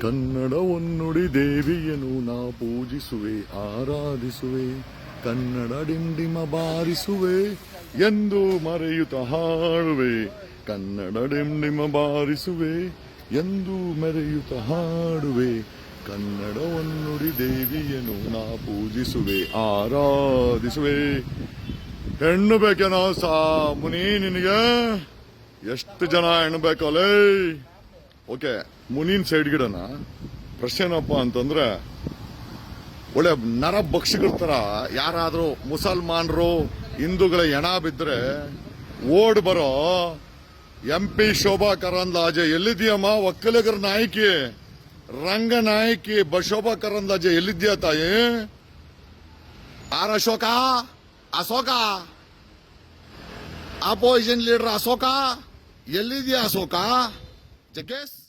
ಕನ್ನಡ ಒನ್ನುಡಿ ದೇವಿಯನು ನಾ ಪೂಜಿಸುವೆ, ಆರಾಧಿಸುವೆ, ಕನ್ನಡ ಡಿಂಡಿಮ ಬಾರಿಸುವೆ ಎಂದು ಮರೆಯುತ್ತ ಹಾಡುವೆ. ಕನ್ನಡ ಡಿಂಡಿಮ ಬಾರಿಸುವೆ ಎಂದು ಮೆರೆಯುತ್ತ ಹಾಡುವೆ. ಕನ್ನಡ ಒನ್ನುಡಿ ದೇವಿಯನು ನಾ ಪೂಜಿಸುವೆ, ಆರಾಧಿಸುವೆ. ಹೆಣ್ಣು ಬೇಕೇನೋ ಸಾ ಮುನಿ ನಿನಗೆ? ಎಷ್ಟು ಜನ ಹೆಣ್ಣು ಬೇಕಲ್ಲೇ ಓಕೆ, ಮುನಿನ್ ಸೈಡ್ ಗಿಡನ ಪ್ರಶ್ನೆ ಏನಪ್ಪ ಅಂತಂದ್ರೆ, ಒಳ್ಳೆ ನರ ಭಕ್ಷಿಗಳ ತರ ಯಾರಾದರೂ ಮುಸಲ್ಮಾನರು, ಹಿಂದೂಗಳ ಎಣ ಬಿದ್ದರೆ ಓಡ್ ಬರೋ ಎಂ ಪಿ ಶೋಭಾ ಕರಂದ್ಲಾಜೆ ಎಲ್ಲಿದ್ಯಮ್ಮ ಒಕ್ಕಲಿಗರ ನಾಯಕಿ, ರಂಗ ನಾಯಕಿ ಬ ಶೋಭಾ ಕರಂದ್ಲಾಜೆ ಎಲ್ಲಿದ್ಯಾ ತಾಯಿ? R Ashoka? Ashoka? Opposition leader Ashoka? ಎಲ್ಲಿದ್ಯಾ ಅಶೋಕ? Jekes!